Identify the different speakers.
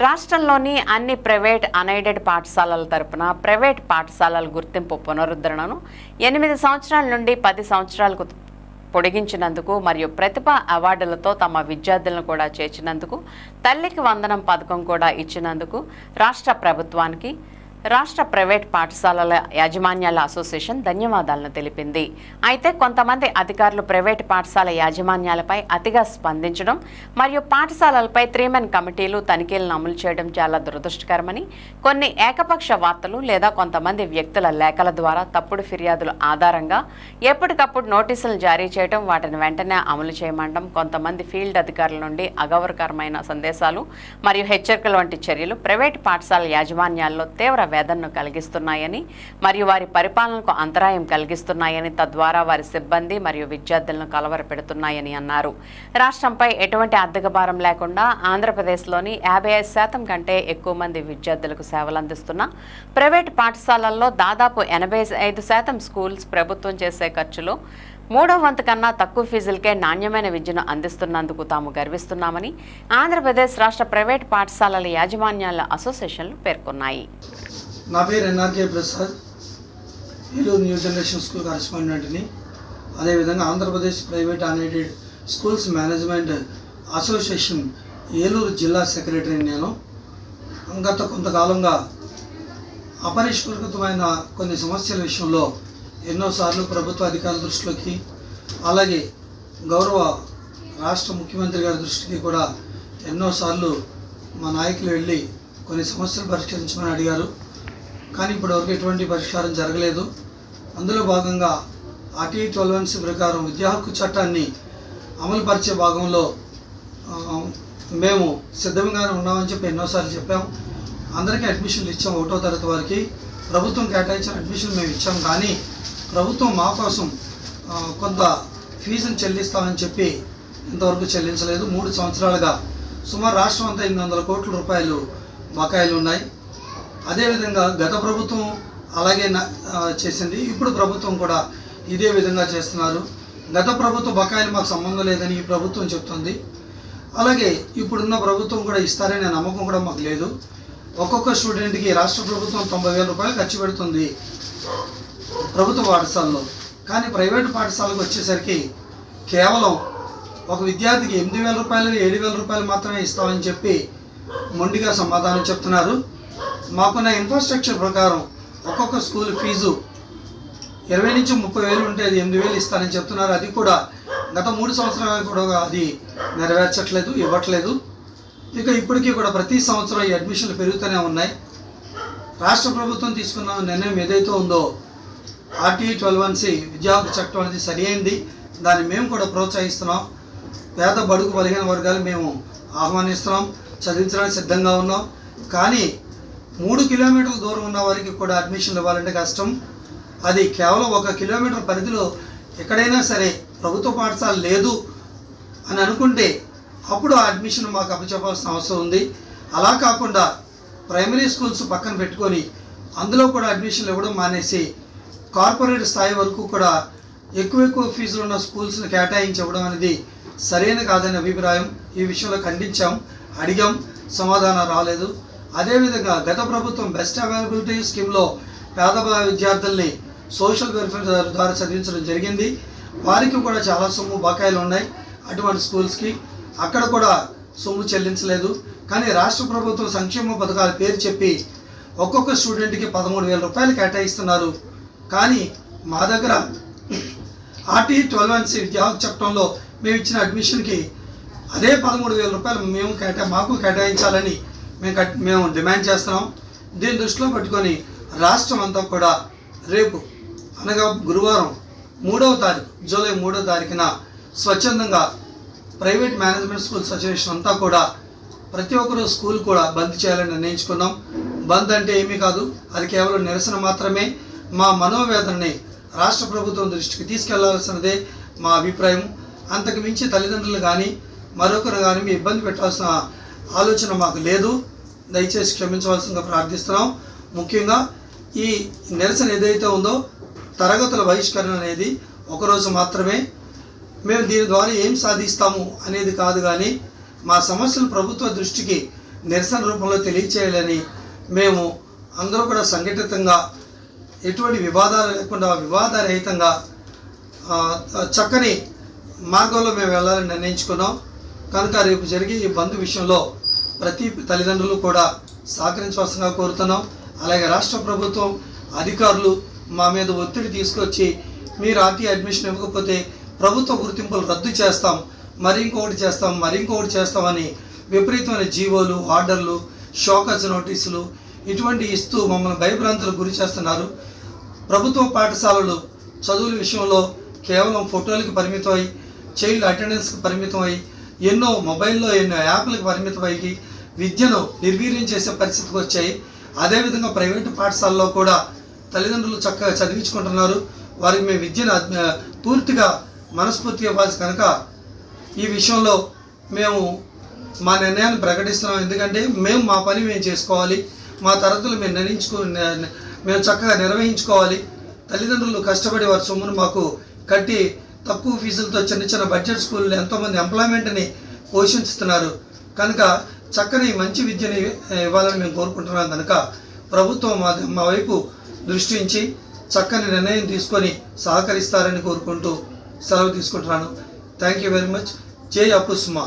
Speaker 1: రాష్ట్రంలోని అన్ని private unaided పాఠశాలల తరపున ప్రైవేట్ పాఠశాలల గుర్తింపు పునరుద్ధరణను ఎనిమిది సంవత్సరాల నుండి పది సంవత్సరాలకు పొడిగించినందుకు మరియు ప్రతిభ అవార్డులతో తమ విద్యార్థులను కూడా చేర్చినందుకు తల్లికి వందనం పథకం కూడా ఇచ్చినందుకు రాష్ట్ర ప్రభుత్వానికి రాష్ట్ర ప్రైవేట్ పాఠశాలల యాజమాన్యాల అసోసియేషన్ ధన్యవాదాలను తెలిపింది. అయితే కొంతమంది అధికారులు ప్రైవేట్ పాఠశాల యాజమాన్యాలపై అతిగా స్పందించడం మరియు పాఠశాలలపై త్రీమెన్ కమిటీలు తనిఖీలను అమలు చేయడం చాలా దురదృష్టకరమని కొన్ని ఏకపక్ష వార్తలు లేదా కొంతమంది వ్యక్తుల లేఖల ద్వారా తప్పుడు ఫిర్యాదుల ఆధారంగా ఎప్పటికప్పుడు నోటీసులు జారీ చేయడం వాటిని వెంటనే అమలు చేయమండం కొంతమంది ఫీల్డ్ అధికారుల నుండి అగౌరవకరమైన సందేశాలు మరియు హెచ్చరికలు వంటి చర్యలు ప్రైవేట్ పాఠశాల యాజమాన్యాల్లో తీవ్ర వేదనను కలిగిస్తున్నాయని మరియు వారి పరిపాలనకు అంతరాయం కలిగిస్తున్నాయని తద్వారా వారి సిబ్బంది మరియు విద్యార్థులను కలవరపెడుతున్నాయని అన్నారు. రాష్ట్రంపై ఎటువంటి అద్దెక భారం లేకుండా ఆంధ్రప్రదేశ్లోని యాభై ఐదు శాతం కంటే ఎక్కువ మంది విద్యార్థులకు సేవలు అందిస్తున్న ప్రైవేట్ పాఠశాలల్లో దాదాపు ఎనభై ఐదు శాతం స్కూల్స్ ప్రభుత్వం చేసే ఖర్చులో మూడో వంతు కన్నా తక్కువ ఫీజులకే నాణ్యమైన విద్యను అందిస్తున్నందుకు తాము గర్విస్తున్నామని ఆంధ్రప్రదేశ్ రాష్ట్ర ప్రైవేట్ పాఠశాలల యాజమాన్యాల అసోసియేషన్లు పేర్కొన్నాయి.
Speaker 2: నా పేరు N R K Prasad. Eluru new generation school కరెస్పాండెంట్ని. అదేవిధంగా Andhra Pradesh private unaided schools management association Eluru జిల్లా సెక్రటరీని నేను. గత కొంతకాలంగా అపరిష్కృతమైన కొన్ని సమస్యల విషయంలో ఎన్నోసార్లు ప్రభుత్వ అధికారుల దృష్టిలోకి అలాగే గౌరవ రాష్ట్ర ముఖ్యమంత్రి గారి దృష్టికి కూడా ఎన్నోసార్లు మా నాయకులు వెళ్ళి కొన్ని సమస్యలు పరిష్కరించమని అడిగారు. కానీ ఇప్పటివరకు ఎటువంటి పరిష్కారం జరగలేదు. అందులో భాగంగా ఆర్టీ ట్వెల్వెన్స్ ప్రకారం విద్యా హక్కు చట్టాన్ని అమలుపరిచే భాగంలో మేము సిద్ధంగానే ఉన్నామని చెప్పి ఎన్నోసార్లు చెప్పాం. అందరికీ అడ్మిషన్లు ఇచ్చాం ఒకటో తరగతి వారికి. ప్రభుత్వం కేటాయించిన అడ్మిషన్ మేము ఇచ్చాం. కానీ ప్రభుత్వం మా కోసం కొంత ఫీజును చెల్లిస్తామని చెప్పి ఇంతవరకు చెల్లించలేదు. మూడు సంవత్సరాలుగా సుమారు రాష్ట్రం అంతా ఎనిమిది వందల కోట్ల రూపాయలు బకాయిలు ఉన్నాయి. అదేవిధంగా గత ప్రభుత్వం అలాగే చేసింది. ఇప్పుడు ప్రభుత్వం కూడా ఇదే విధంగా చేస్తున్నారు. గత ప్రభుత్వ బకాయిలు మాకు సంబంధం లేదని ఈ ప్రభుత్వం చెప్తుంది. అలాగే ఇప్పుడున్న ప్రభుత్వం కూడా ఇస్తారనే నమ్మకం కూడా మాకు లేదు. ఒక్కొక్క స్టూడెంట్కి రాష్ట్ర ప్రభుత్వం తొంభై వేల రూపాయలు ఖర్చు పెడుతుంది. ప్రభుత్వ పాఠశాలలో. కానీ ప్రైవేట్ పాఠశాలకు వచ్చేసరికి కేవలం ఒక విద్యార్థికి ఎనిమిది వేల రూపాయలు ఏడు వేల రూపాయలు మాత్రమే ఇస్తామని చెప్పి మొండిగా సమాధానం చెప్తున్నారు. మాకున్న ఇన్ఫ్రాస్ట్రక్చర్ ప్రకారం ఒక్కొక్క స్కూల్ ఫీజు ఇరవై నుంచి ముప్పై వేలు ఉంటే అది ఎనిమిది వేలు ఇస్తానని చెప్తున్నారు. అది కూడా గత మూడు సంవత్సరాలు కూడా అది నెరవేర్చట్లేదు ఇవ్వట్లేదు. ఇక ఇప్పటికీ కూడా ప్రతి సంవత్సరం ఈ అడ్మిషన్లు పెరుగుతూనే ఉన్నాయి. రాష్ట్ర ప్రభుత్వం తీసుకున్న నిర్ణయం ఏదైతే ఉందో ఆర్టీ ట్వెల్వ్ వన్ సి విద్యా చట్టం అనేది సరి అయింది దాన్ని మేము కూడా ప్రోత్సహిస్తున్నాం. పేద బడుగు బలిగిన వర్గాలు మేము ఆహ్వానిస్తున్నాం. చదివించడానికి సిద్ధంగా ఉన్నాం. కానీ మూడు కిలోమీటర్ల దూరం ఉన్న వారికి కూడా అడ్మిషన్లు ఇవ్వాలంటే కష్టం. అది కేవలం ఒక కిలోమీటర్ పరిధిలో ఎక్కడైనా సరే ప్రభుత్వ పాఠశాల లేదు అని అనుకుంటే అప్పుడు ఆ అడ్మిషన్ మాకు అప్పచెప్పాల్సిన అవసరం ఉంది. అలా కాకుండా ప్రైమరీ స్కూల్స్ పక్కన పెట్టుకొని అందులో కూడా అడ్మిషన్లు ఇవ్వడం మానేసి కార్పొరేట్ స్థాయి వరకు కూడా ఎక్కువ ఎక్కువ ఫీజులు ఉన్న స్కూల్స్ని కేటాయించవడం అనేది సరైన కాదనే అభిప్రాయం. ఈ విషయంలో ఖండించాం అడిగాం సమాధానం రాలేదు. అదేవిధంగా గత ప్రభుత్వం బెస్ట్ అవైలబిలిటీ స్కీమ్లో పేద విద్యార్థుల్ని సోషల్ వెల్ఫేర్ ద్వారా చదివించడం జరిగింది. వారికి కూడా చాలా సొమ్ము బకాయిలు ఉన్నాయి అటువంటి స్కూల్స్కి. అక్కడ కూడా సొమ్ము చెల్లించలేదు. కానీ రాష్ట్ర ప్రభుత్వం సంక్షేమ పథకాల పేరు చెప్పి ఒక్కొక్క స్టూడెంట్కి పదమూడు వేల రూపాయలు కేటాయిస్తున్నారు. కానీ మా దగ్గర ఆర్టీ ట్వెల్వ్ అండ్ విద్యా చట్టంలో మేము ఇచ్చిన అడ్మిషన్కి అదే పదమూడు వేల రూపాయలు మేము కేటా మాకు కేటాయించాలని మేము కట్ మేము డిమాండ్ చేస్తున్నాం. దీని దృష్టిలో పెట్టుకొని రాష్ట్రం అంతా కూడా రేపు అనగా గురువారం మూడవ తారీఖు జూలై మూడవ తారీఖున స్వచ్ఛందంగా ప్రైవేట్ మేనేజ్మెంట్ స్కూల్స్ అసోసియేషన్ అంతా కూడా ప్రతి ఒక్కరూ స్కూల్ కూడా బంద్ చేయాలని నిర్ణయించుకున్నాం. బంద్ అంటే ఏమీ కాదు అది కేవలం నిరసన మాత్రమే. మా మనోవేదనని రాష్ట్ర ప్రభుత్వం దృష్టికి తీసుకెళ్ళాల్సినదే మా అభిప్రాయం. అంతకు మించి తల్లిదండ్రులు కానీ మరొకరు కానీ మీ ఇబ్బంది పెట్టాల్సిన ఆలోచన మాకు లేదు. దయచేసి క్షమించవలసిందిగా ప్రార్థిస్తున్నాం. ముఖ్యంగా ఈ నిరసన ఏదైతే ఉందో తరగతుల బహిష్కరణ అనేది ఒకరోజు మాత్రమే. మేము దీని ద్వారా ఏం సాధిస్తాము అనేది కాదు కానీ మా సమస్యలు ప్రభుత్వ దృష్టికి నిరసన రూపంలో తెలియచేయాలని మేము అందరూ కూడా సంఘటితంగా ఎటువంటి వివాదాలు లేకుండా వివాదరహితంగా చక్కని మార్గంలో మేము వెళ్ళాలని నిర్ణయించుకున్నాం. కనుక రేపు జరిగే ఈ బంద్ విషయంలో ప్రతి తల్లిదండ్రులు కూడా సహకరించవలసిందిగా కోరుతున్నాం. అలాగే రాష్ట్ర ప్రభుత్వం అధికారులు మా మీద ఒత్తిడి తీసుకొచ్చి మీరు ఆర్టీ అడ్మిషన్ ఇవ్వకపోతే ప్రభుత్వ గుర్తింపులు రద్దు చేస్తాం మరి ఇంకొకటి చేస్తాం మరి ఇంకొకటి చేస్తామని విపరీతమైన జీవోలు ఆర్డర్లు షోకస్ నోటీసులు ఇటువంటి ఇస్తూ మమ్మల్ని భయభ్రాంతులకు గురి చేస్తున్నారు. ప్రభుత్వ పాఠశాలలు చదువుల విషయంలో కేవలం ఫోటోలకి అయి చైల్డ్ అటెండెన్స్కి పరిమితం అయి ఎన్నో మొబైల్లో ఎన్నో యాప్లకు పరిమితం అయ్యి విద్యను నిర్వీర్యం చేసే పరిస్థితికి వచ్చాయి. అదేవిధంగా ప్రైవేటు పాఠశాలలో కూడా తల్లిదండ్రులు చక్కగా చదివించుకుంటున్నారు. వారికి మేము విద్యను పూర్తిగా మనస్ఫూర్తిగా ఇవ్వాల్సి కనుక ఈ విషయంలో మేము మా నిర్ణయాన్ని ప్రకటిస్తున్నాం. ఎందుకంటే మేము మా పని మేము చేసుకోవాలి. మా తరగతులు మేము నిర్ణయించుకో మేము చక్కగా నిర్వహించుకోవాలి. తల్లిదండ్రులు కష్టపడి వారి సొమ్మును మాకు కట్టి తక్కువ ఫీజులతో చిన్న చిన్న బడ్జెట్ స్కూళ్ళు ఎంతోమంది ఎంప్లాయ్మెంట్ని పోషిస్తున్నారు. కనుక చక్కని మంచి విద్యని ఇవ్వాలని మేము కోరుకుంటున్నాం కనుక ప్రభుత్వం మా మా వైపు దృష్టించి చక్కని నిర్ణయం తీసుకొని సహకరిస్తారని కోరుకుంటూ సెలవు తీసుకుంటున్నాను. థ్యాంక్ యూ వెరీ మచ్ జై అప్పుస్మా